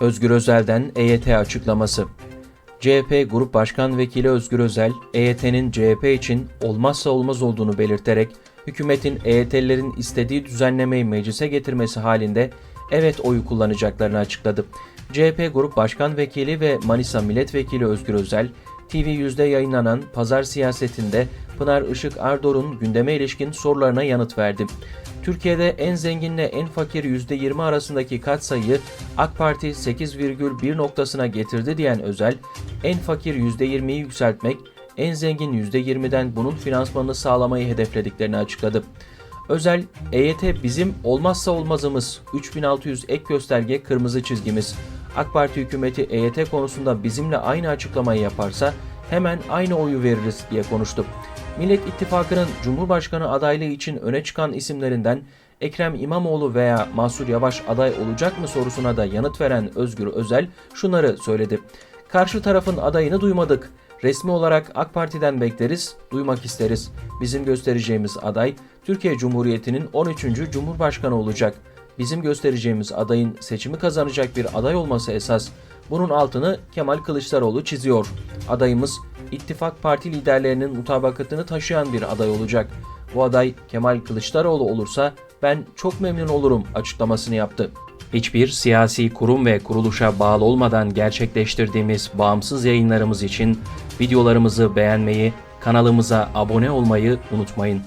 Özgür Özel'den EYT açıklaması. CHP Grup Başkan Vekili Özgür Özel, EYT'nin CHP için olmazsa olmaz olduğunu belirterek, hükümetin EYT'lilerin istediği düzenlemeyi meclise getirmesi halinde evet oyu kullanacaklarını açıkladı. CHP Grup Başkan Vekili ve Manisa Milletvekili Özgür Özel, TV100'de yayınlanan Pazar Siyasetinde Pınar Işık Ardor'un gündeme ilişkin sorularına yanıt verdi. Türkiye'de en zenginle en fakir %20 arasındaki katsayıyı AK Parti 8,1 noktasına getirdi diyen Özel, en fakir %20'yi yükseltmek, en zengin %20'den bunun finansmanını sağlamayı hedeflediklerini açıkladı. Özel, EYT bizim olmazsa olmazımız, 3600 ek gösterge kırmızı çizgimiz. AK Parti hükümeti EYT konusunda bizimle aynı açıklamayı yaparsa hemen aynı oyu veririz diye konuştu. Millet İttifakı'nın Cumhurbaşkanı adaylığı için öne çıkan isimlerinden Ekrem İmamoğlu veya Mansur Yavaş aday olacak mı sorusuna da yanıt veren Özgür Özel şunları söyledi. Karşı tarafın adayını duymadık. Resmi olarak AK Parti'den bekleriz, duymak isteriz. Bizim göstereceğimiz aday Türkiye Cumhuriyeti'nin 13. Cumhurbaşkanı olacak. Bizim göstereceğimiz adayın seçimi kazanacak bir aday olması esas. Bunun altını Kemal Kılıçdaroğlu çiziyor. Adayımız ittifak parti liderlerinin mutabakatını taşıyan bir aday olacak. Bu aday Kemal Kılıçdaroğlu olursa ben çok memnun olurum açıklamasını yaptı. Hiçbir siyasi kurum ve kuruluşa bağlı olmadan gerçekleştirdiğimiz bağımsız yayınlarımız için videolarımızı beğenmeyi, kanalımıza abone olmayı unutmayın.